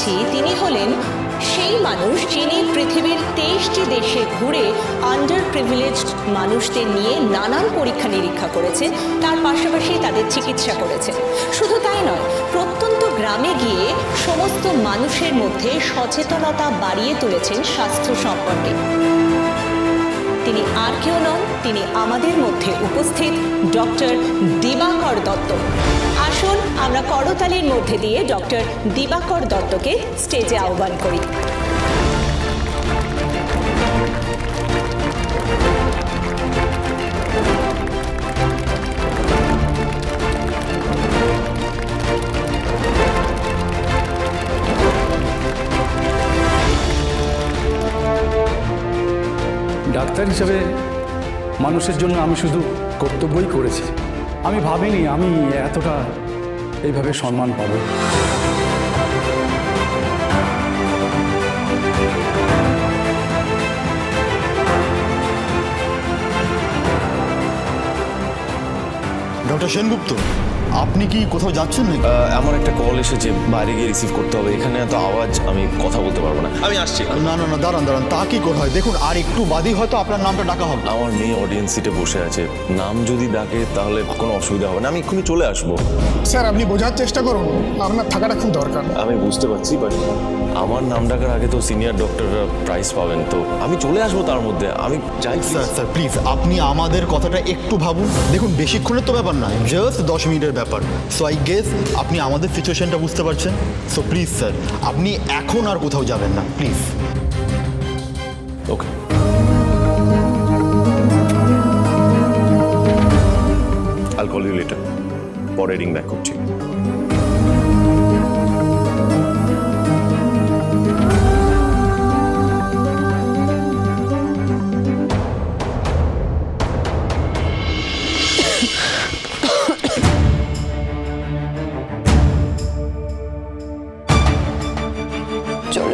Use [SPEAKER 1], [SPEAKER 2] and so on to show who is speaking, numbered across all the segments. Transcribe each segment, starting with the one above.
[SPEAKER 1] যাচ্ছি তিনি হলেন সেই মানুষ যিনি পৃথিবীর তেইশটি দেশে ঘুরে আন্ডার প্রিভিলেজ মানুষদের নিয়ে নানান পরীক্ষা নিরীক্ষা করেছে, তার পাশাপাশি তাদের চিকিৎসা করেছে। শুধু তাই নয়, প্রত্যন্ত গ্রামে গিয়ে সমস্ত মানুষের মধ্যে সচেতনতা বাড়িয়ে তুলেছেন স্বাস্থ্য সম্পর্কে। তিনি আর কেউ নন, তিনি আমাদের মধ্যে উপস্থিত ডক্টর দিবাকর দত্ত। আসুন, আমরা করতালির মধ্যে দিয়ে ডক্টর দিবাকর দত্তকে স্টেজে আহ্বান করি।
[SPEAKER 2] ডাক্তার হিসাবে মানুষের জন্য আমি শুধু কর্তব্যই করেছি। আমি ভাবিনি আমি এতটা এইভাবে সম্মান পাবো।
[SPEAKER 3] ডক্টর সেনগুপ্ত আপনি কি কোথাও যাচ্ছেন নাকি?
[SPEAKER 4] আমার একটা কল এসেছে বাইরে গিয়ে রিসিভ করতে হবে। এখানে এত আওয়াজ আমি কথা বলতে পারব না। আমি আসছি।
[SPEAKER 3] না না না দাঁড়ান দাঁড়ান তা কি করে হয়? দেখুন আর একটু বাদই হয়তো আপনার নামটা ডাকা হবে।
[SPEAKER 4] আমার মেয়ে অডিয়েন্স সিটে বসে আছে। নাম যদি ডাকে তাহলে কোনো অসুবিধা হবে না। আমি এক্ষুনি চলে আসব।
[SPEAKER 5] স্যার আপনি বোঝার চেষ্টা করুন। আপনার থাকাটা খুব দরকার।
[SPEAKER 4] আমি বুঝতে পারছি বাট আমার নাম ডাকার আগে তো সিনিয়র ডক্টররা প্রাইজ পাবেন তো আমি চলে আসব তার মধ্যে। আমি চাই
[SPEAKER 3] স্যার স্যার প্লিজ আপনি আমাদের কথাটা একটু ভাবুন। দেখুন বেশিক্ষণের তো ব্যাপার না জাস্ট দশ মিনিটের ব্যাপার। সো আই গেস আপনি আমাদের সিচুয়েশনটা বুঝতে পারছেন। সো প্লিজ স্যার আপনি এখন আর কোথাও যাবেন না প্লিজ
[SPEAKER 4] ওকে আলকোহল লিটার পরে রিং ব্যাক করছি।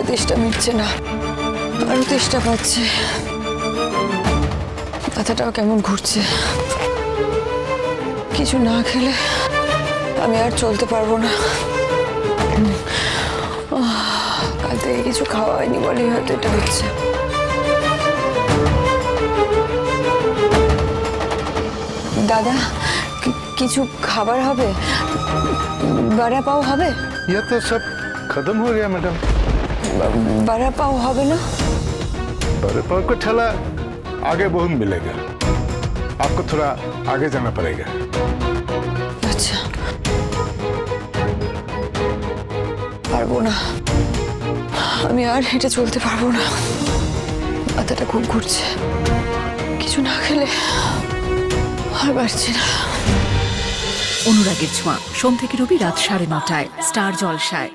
[SPEAKER 6] তেষ্টা মিটছে না আরো তেষ্টা পাচ্ছে মাথাটাও কেমন ঘুরছে কিছু না খেলে আমি আর চলতে পারবো না আহ, কাল থেকে কিছু খাওয়া হয়নি বলেই হয়তো এটা হচ্ছে দাদা কি- কিছু খাবার হবে বাড়া পাও হবে
[SPEAKER 7] यह तो सब खत्म हो गया मैडम
[SPEAKER 6] বাড়া পাও হবে না
[SPEAKER 7] बड़े पाव को ठेला आगे बहुत मिलेगा आपको थोड़ा आगे जाना पड़ेगा
[SPEAKER 6] আচ্ছা পারবো না আমি আর হেঁটে চলতে পারবো না মাথাটা খুব ঘুরছে কিছু না খেলে আর পারছি না
[SPEAKER 8] অনুরাগের ছোঁয়া সোম থেকে রবি রাত সাড়ে নটায় স্টার জলসায়